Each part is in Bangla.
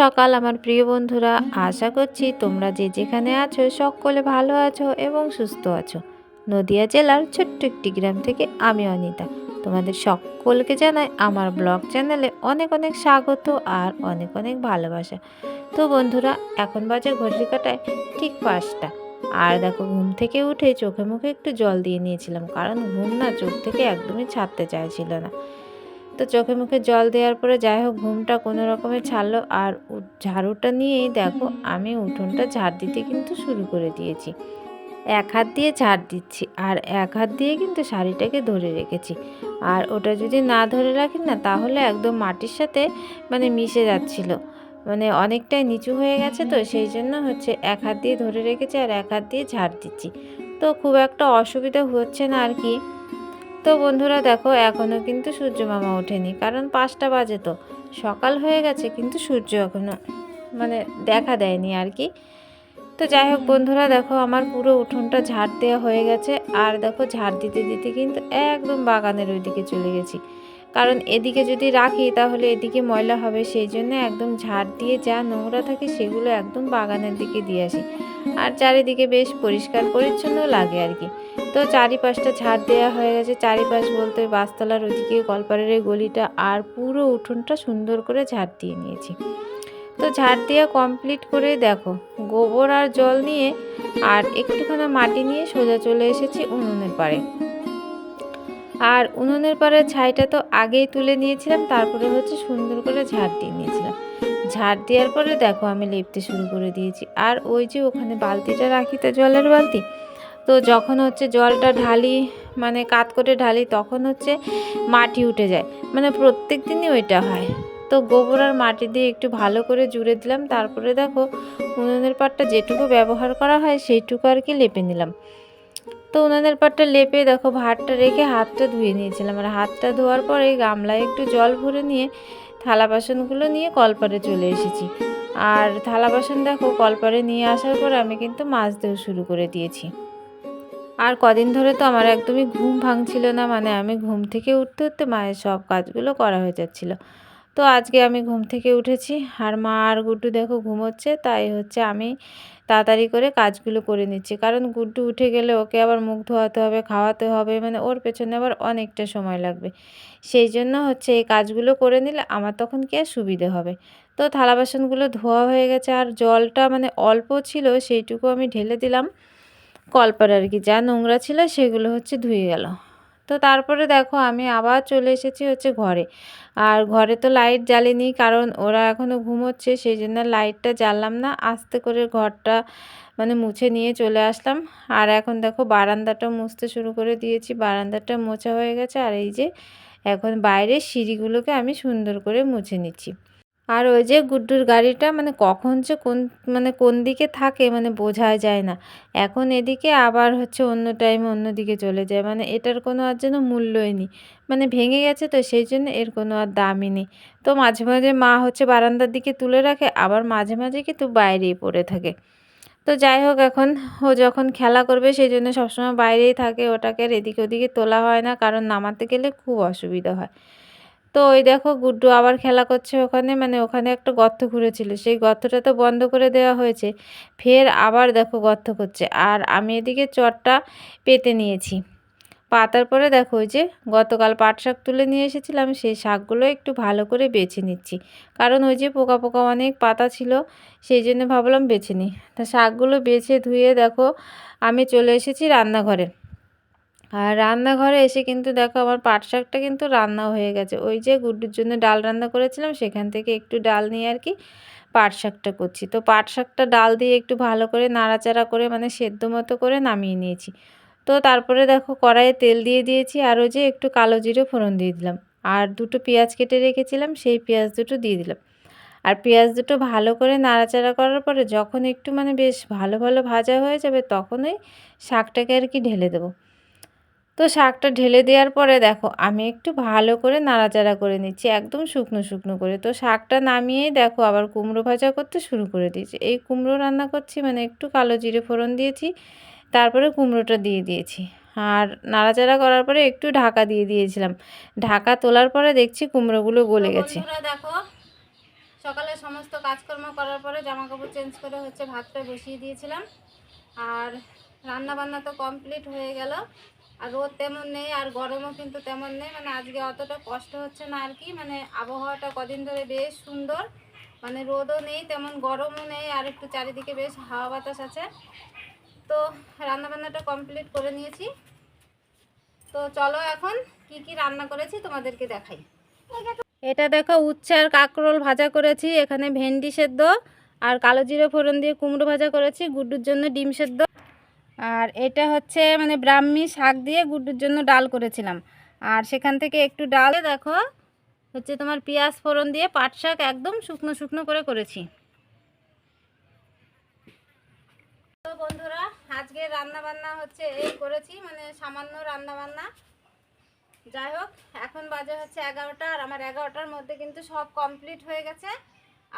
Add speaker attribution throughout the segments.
Speaker 1: সকাল, আমার প্রিয় বন্ধুরা, আশা করছি তোমরা যে যেখানে আছো সকলে ভালো আছো এবং সুস্থ আছো। নদিয়া জেলার ছোট্ট একটি গ্রাম থেকে আমি অনিতা। তোমাদের সকলকে জানাই আমার ব্লগ চ্যানেলে অনেক অনেক স্বাগত আর অনেক অনেক ভালোবাসা। তো বন্ধুরা, এখন বাজে ঘড়ি কাটায় ঠিক পাঁচটা। আর দেখো, ঘুম থেকে উঠে চোখে মুখে একটু জল দিয়ে নিয়েছিলাম, কারণ ঘুম না চোখ থেকে একদমই ছাড়তে চাইছিল না। তো চোখে মুখে জল দেওয়ার পরে যাই হোক, ঘুমটা কোনো রকমে ছাড়লো। আর ঝাড়ুটা নিয়েই দেখো, আমি উঠোনটা ঝাড় দিতে কিন্তু শুরু করে দিয়েছি। এক হাত দিয়ে ঝাড় দিচ্ছি, আর এক হাত দিয়ে কিন্তু শাড়িটাকে ধরে রেখেছি। আর ওটা যদি না ধরে রাখি না, তাহলে একদম মাটির সাথে মানে মিশে যাচ্ছিল। মানে অনেকটাই নিচু হয়ে গেছে তো, সেই জন্য হচ্ছে এক হাত দিয়ে ধরে রেখেছি আর এক হাত দিয়ে ঝাড় দিচ্ছি। তো খুব একটা অসুবিধা হচ্ছে না আর কি। তো বন্ধুরা দেখো এখনও কিন্তু সূর্য মামা ওঠেনি। কারণ পাঁচটা বাজে তো। সকাল হয়ে গেছে, কিন্তু সূর্য এখনও মানে দেখা দেয়নি আর কি। তো যাই হোক বন্ধুরা, দেখো আমার পুরো উঠোনটা ঝাড় দেওয়া হয়ে গেছে। আর দেখো ঝাড় দিতে দিতে কিন্তু একদম বাগানের ওইদিকে চলে গেছি। কারণ এদিকে যদি রাখি, তাহলে এদিকে ময়লা হবে। সেই জন্য একদম ঝাড় দিয়ে যা নোংরা থাকে, সেগুলো একদম বাগানের দিকে দিয়ে আসি। আর চারিদিকে বেশ পরিষ্কার পরিচ্ছন্ন লাগে আর কি। তো চারিপাশটা ঝাড় দেওয়া হয়ে গেছে। চারিপাশ বলতে বাসতলার ওদিকে কলপাড়ের গলিটা আর পুরো উঠোনটা সুন্দর করে ঝাড় দিয়ে নিয়েছি। তো ঝাড় দিয়ে কমপ্লিট করে দেখো, গোবর আর জল নিয়ে আর একটুখানি মাটি নিয়ে সোজা চলে এসেছি উনুনের পাড়ে। আর উনুনের পাড়ে ছাইটা তো আগেই তুলে নিয়েছিলাম, তারপরে হচ্ছে সুন্দর করে ঝাড় দিয়ে নিয়েছিলাম। ঝাড় দেওয়ার পরে দেখো আমি লেপতে শুরু করে দিয়েছি। আর ওই যে ওখানে বালতিটা রাখি তো জলের বালতি তো যখন হচ্ছে জলটা ঢালি মানে কাত করে ঢালি, তখন হচ্ছে মাটি উঠে যায়। মানে প্রত্যেক দিনই ওইটা হয়। তো গোবর আর মাটি দিয়ে একটু ভালো করে জুড়ে দিলাম। তারপরে দেখো, উনুনের পাটটা যেটুকু ব্যবহার করা হয়, সেইটুকু আর কি লেপে নিলাম। তো উনুনের পাটটা লেপে দেখো, ভাতটা রেখে হাতটা ধুয়ে নিয়েছিলাম। আর হাতটা ধোয়ার পরে গামলায় একটু জল ভরে নিয়ে থালা বাসনগুলো নিয়ে কলপারে চলে এসেছি। আর থালা বাসন দেখো, কলপারে নিয়ে আসার পর আমি কিন্তু মাছ দেওয়া শুরু করে দিয়েছি। আর কদিন ধরে তো আমার একদমই ঘুম ভাঙছিল না মানে আমি ঘুম থেকে উঠতে উঠতে মায়ের সব কাজগুলো করা হয়ে যাচ্ছিল। তো আজকে আমি ঘুম থেকে উঠেছি আর মা আর গুড্ডু দেখো ঘুমোচ্ছে, তাই হচ্ছে আমি তাড়াতাড়ি করে কাজগুলো করে নিচ্ছি। কারণ গুড্ডু উঠে গেলে ওকে আবার মুখ ধোয়াতে হবে, খাওয়াতে হবে মানে ওর পেছনে আবার অনেকটা সময় লাগবে। সেই জন্য হচ্ছে এই কাজগুলো করে নিলে আমার তখন কি আর সুবিধে হবে? তো থালা বাসনগুলো ধোয়া হয়ে গেছে আর জলটা মানে অল্প ছিল, সেইটুকু আমি ঢেলে দিলাম। কলপার আর কি, যা নোংরা ছিল সেগুলো হচ্ছে ধুয়ে গেল। তো তারপরে দেখো আমি আবার চলে এসেছি হচ্ছে ঘরে। আর ঘরে তো লাইট জ্বালিনি, কারণ ওরা এখনও ঘুমোচ্ছে, সেই জন্য লাইটটা জ্বাললাম না। আস্তে করে ঘরটা মানে মুছে নিয়ে চলে আসলাম। আর এখন দেখো বারান্দাটা মুছতে শুরু করে দিয়েছি, বারান্দাটা মোছা হয়ে গেছে। আর এই যে এখন বাইরের সিঁড়িগুলোকে আমি সুন্দর করে মুছে নিচ্ছি। আর ওই যে গুড্ডুর গাড়িটা মানে কখন যে কোন মানে কোন দিকে থাকে মানে বোঝা যায় না। এখন এদিকে আবার হচ্ছে অন্য টাইমে অন্য দিকে চলে যায়। মানে এটার কোনো আর যেন মূল্যই নেই। মানে ভেঙে গেছে তো সেই জন্য এর কোনো আর দামই নেই। তো মাঝে মাঝে মা হচ্ছে বারান্দার দিকে তুলে রাখে, আবার মাঝে মাঝে কিন্তু বাইরেই পড়ে থাকে। তো যাই হোক এখন ও যখন খেলা করবে সেই জন্য সবসময় বাইরেই থাকে। ওটাকে আর এদিকে ওদিকে তোলা হয় না, কারণ নামাতে গেলে খুব অসুবিধা হয়। তো ওই দেখো গুড্ডু আবার খেলা করছে ওখানে মানে ওখানে একটা গর্ত ঘুরেছিল। সেই গর্তটা তো বন্ধ করে দেওয়া হয়েছে। ফের আবার দেখো গর্ত করছে। আর আমি এদিকে চটটা পেতে নিয়েছি। পাতার পরে দেখো ওই যে গতকাল পাট শাক তুলে নিয়ে এসেছিলাম, সেই শাকগুলো একটু ভালো করে বেছে নিচ্ছি। কারণ ওই যে পোকা পোকা অনেক পাতা ছিল, সেই জন্য ভাবলাম বেছে নিই। তা শাকগুলো বেছে ধুয়ে দেখো আমি চলে এসেছি রান্নাঘরে। আর রান্নাঘরে এসে কিন্তু দেখো আমার পাট শাকটা কিন্তু রান্না হয়ে গেছে। ওই যে গুড্ডুর জন্য ডাল রান্না করেছিলাম, সেখান থেকে একটু ডাল নিয়ে আর কি পাট শাকটা করছি। তো পাট শাকটা ডাল দিয়ে একটু ভালো করে নাড়াচাড়া করে মানে সেদ্ধ মতো করে নামিয়ে নিয়েছি। তো তারপরে দেখো কড়াইয়ে তেল দিয়ে দিয়েছি আর ওই যে একটু কালো জিরে ফোড়ন দিয়ে দিলাম। আর দুটো পেঁয়াজ কেটে রেখেছিলাম, সেই পেঁয়াজ দুটো দিয়ে দিলাম। আর পেঁয়াজ দুটো ভালো করে নাড়াচাড়া করার পরে যখন একটু মানে বেশ ভালো ভালো ভাজা হয়ে যাবে তখনই শাকটাকে আর কি ঢেলে দেবো। তো শাকটা ঢেলে দেওয়ার পরে দেখো আমি একটু ভালো করে নাড়াচাড়া করে নিচ্ছি একদম শুকনো শুকনো করে। তো শাকটা নামিয়েই দেখো আবার কুমড়ো ভাজা করতে শুরু করে দিয়েছি। এই কুমড়ো রান্না করছি মানে একটু কালো জিরে ফোড়ন দিয়েছি তারপরে কুমড়োটা দিয়ে দিয়েছি। আর নাড়াচাড়া করার পরে একটু ঢাকা দিয়ে দিয়েছিলাম। ঢাকা তোলার পরে দেখছি কুমড়োগুলো গলে গেছে।
Speaker 2: দেখো সকালে সমস্ত কাজকর্ম করার পরে জামা কাপড় চেঞ্জ করে হচ্ছে ভাতটা বসিয়ে দিয়েছিলাম। আর রান্না বান্না তো কমপ্লিট হয়ে গেল। আর রোদ তেমন নেই, আর গরমও কিন্তু তেমন নেই। মানে আজকে অতটা কষ্ট হচ্ছে না আর কি। মানে আবহাওয়াটা কদিন ধরে বেশ সুন্দর। মানে রোদও নেই, তেমন গরমও নেই, আর একটু চারিদিকে বেশ হাওয়া বাতাস আছে। তো রান্নাবান্নাটা কমপ্লিট করে নিয়েছি। তো চলো এখন কি কি রান্না করেছি তোমাদেরকে দেখাই। এটা দেখো উচ্ছে কাঁকরোল ভাজা করেছি, এখানে ভেন্ডি সেদ্ধ, আর কালো জিরে ফোড়ন দিয়ে কুমড়ো ভাজা করেছি, গুড্ডুর জন্য ডিম সেদ্ধ। আর এটা হচ্ছে মানে ব্রাহ্মী শাক দিয়ে গুড্ডুর জন্য ডাল করেছিলাম। আর সেখান থেকে একটু ডাল দেখো, হচ্ছে তোমার পেঁয়াজ ফোড়ন দিয়ে পাট শাক একদম শুকনো শুকনো করে করেছি। তো বন্ধুরা, আজকে রান্না বান্না হচ্ছে এই করেছি মানে সামান্য রান্না বান্না যাই হোক, এখন বাজে হচ্ছে এগারোটা, আর আমার এগারোটার মধ্যে কিন্তু সব কমপ্লিট হয়ে গেছে।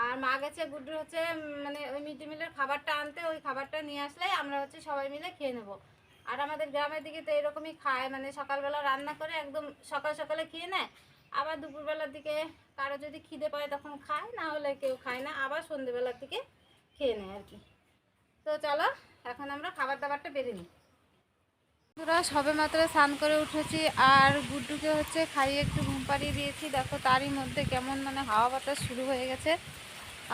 Speaker 2: আর মা গেছে গুড্ডু হচ্ছে মানে ওই মিড ডে মিলের খাবারটা আনতে, ওই খাবারটা নিয়ে আসলে আমরা হচ্ছে সবাই মিলে খেয়ে নেব। আর আমাদের গ্রামের দিকে তো এরকমই খায় মানে সকালবেলা রান্না করে একদম সকাল সকালে খেয়ে নেয়। আবার দুপুরবেলার দিকে কারও যদি খিদে পায় তখন খায়, না হলে কেউ খায় না, আবার সন্ধেবেলার দিকে খেয়ে নেয় আর কি। তো চলো, এখন আমরা খাবার দাবারটা বেড়ে নিই। বন্ধুরা সবে মাত্র স্নান করে উঠেছি, আর গুড্ডুকে হচ্ছে খাইয়ে একটু পাড়িয়ে দিয়েছি। দেখো তারই মধ্যে কেমন মানে হাওয়া বাতাস শুরু হয়ে গেছে।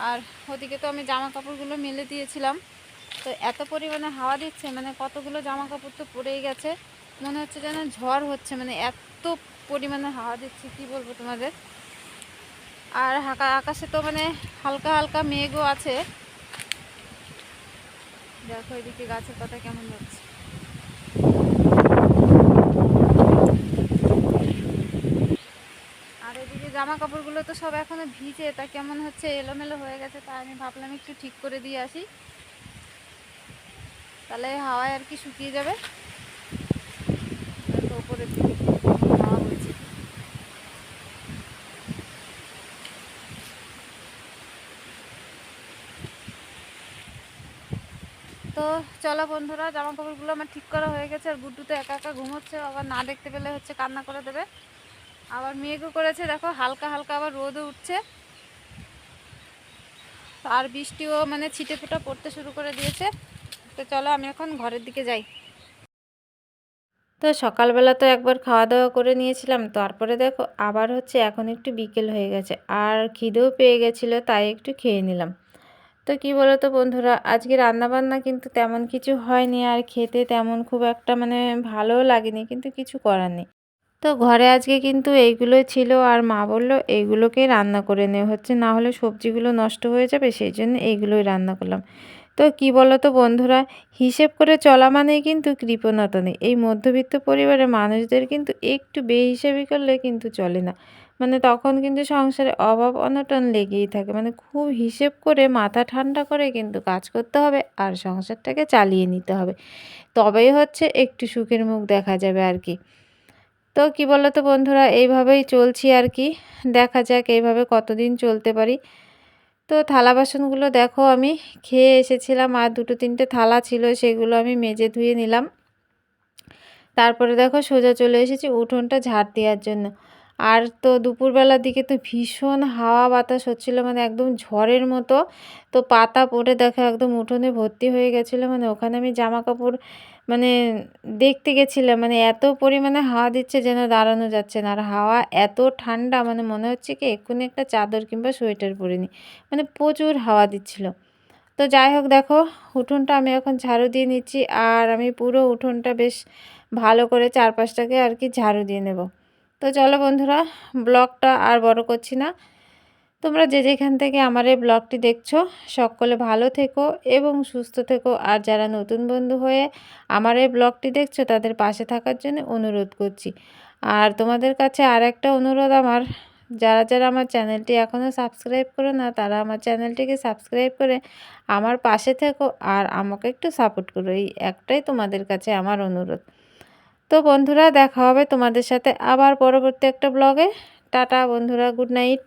Speaker 2: আর ওদিকে তো আমি জামা কাপড়গুলো মেলে দিয়েছিলাম। তো এত পরিমাণে হাওয়া দিচ্ছে মানে কতগুলো জামা কাপড় তো পড়েই গেছে। মনে হচ্ছে যেন ঝড় হচ্ছে মানে এত পরিমাণে হাওয়া দিচ্ছে, কি বলব তোমাদের? আর হাকা, আকাশে তো মানে হালকা হালকা মেঘও আছে। দেখো এদিকে গাছের পাতা কেমন যাচ্ছে আর এদিকে জামা কাপড়গুলো তো সব এখনও ভিজে, তা কেমন হচ্ছে? এলোমেলো হয়ে গেছে, তা আমি ভাবলাম একটু ঠিক করে দিয়ে আসি। তাহলে হাওয়ায় আর কি শুকিয়ে যাবে? তো উপরের দিকে তো চলো বন্ধুরা, জামা কাপড়গুলো আমার ঠিক করা হয়ে গেছে, আর গুড্ডু তো একা একা ঘুমোচ্ছে আবার না দেখতে পেলে হচ্ছে কান্না করে দেবে। আবার মেঘও করেছে, দেখো হালকা হালকা আবার রোদও উঠছে। আর বৃষ্টিও মানে ছিটে ফোটা পড়তে শুরু করে দিয়েছে। তো চলো আমি এখন ঘরের দিকে যাই।
Speaker 1: তো সকালবেলা তো একবার খাওয়া দাওয়া করে নিয়েছিলাম, তারপরে দেখো আবার হচ্ছে এখন একটু বিকেল হয়ে গেছে, আর খিদেও পেয়ে গেছিল, তাই একটু খেয়ে নিলাম। তো কি বলো তো বন্ধুরা, আজকে রান্নাবান্না কিন্তু তেমন কিছু হয়নি, আর খেতে তেমন খুব একটা মানে ভালোও লাগেনি, কিন্তু কিছু করার নেই। তো ঘরে আজকে কিন্তু এইগুলোই ছিল আর মা বলল, এইগুলোকেই রান্না করে নেওয়া হচ্ছে না হলে সবজিগুলো নষ্ট হয়ে যাবে, সেই জন্য এইগুলোই রান্না করলাম। তো কি বলো তো বন্ধুরা, হিসেব করে চলা মানেই কিন্তু কৃপণতা নেই এই মধ্যবিত্ত পরিবারের মানুষদের কিন্তু একটু বেহিসাবি করলে কিন্তু চলে না। মানে তখন কিন্তু সংসারে অভাব অনটন লেগেই থাকে। মানে খুব হিসেব করে মাথা ঠান্ডা করে কিন্তু কাজ করতে হবে আর সংসারটাকে চালিয়ে নিতে হবে। তবেই হচ্ছে একটু সুখের মুখ দেখা যাবে আর কি। তো কি বলো তো বন্ধুরা, এইভাবেই চলছি আর কি। দেখা যাক এইভাবে কতদিন চলতে পারি। তো থালা বাসনগুলো দেখো, আমি খেয়ে এসেছিলাম আর দুটো তিনটে থালা ছিল, সেগুলো আমি মেজে ধুয়ে নিলাম। তারপরে দেখো সোজা চলে এসেছি উঠোনটা ঝাড় দেওয়ার জন্য। আর তো দুপুরবেলার দিকে তো ভীষণ হাওয়া বাতাস হচ্ছিল মানে একদম ঝড়ের মতো। তো পাতা পড়ে দেখা একদম উঠোনে ভর্তি হয়ে গেছিল মানে ওখানে আমি জামা কাপড় মানে দেখতে গেছিলাম মানে এত পরিমাণে হাওয়া দিচ্ছে যেন দাঁড়ানো যাচ্ছে না। আর হাওয়া এত ঠান্ডা মানে মনে হচ্ছে কি এক্ষুনি একটা চাদর কিংবা সোয়েটার পরে নিই মানে প্রচুর হাওয়া দিচ্ছিল। তো যাই হোক দেখো, উঠোনটা আমি এখন ঝাড়ু দিয়ে নিচ্ছি, আর আমি পুরো উঠোনটা বেশ ভালো করে চারপাশটাকে আর কি ঝাড়ু দিয়ে নেব। তো চলো বন্ধুরা, ব্লগটা আর বড় করছি না। তোমরা যে যেখান থেকে আমার এই ব্লগটি দেখছ, সকলে ভালো থেকো এবং সুস্থ থেকো। আর যারা নতুন বন্ধু হয়ে আমার এই ব্লগটি দেখছ, তাদের পাশে থাকার জন্য অনুরোধ করছি। আর তোমাদের কাছে আর একটা অনুরোধ আমার, যারা যারা আমার চ্যানেলটি এখনও সাবস্ক্রাইব করো না, তারা আমার চ্যানেলটিকে সাবস্ক্রাইব করে আমার পাশে থেকো। আর আমাকে একটু সাপোর্ট করো, এই একটাই তোমাদের কাছে আমার অনুরোধ। তো বন্ধুরা দেখা হবে তোমাদের সাথে আবার পরবর্তী একটা ব্লগে টাটা বন্ধুরা গুড নাইট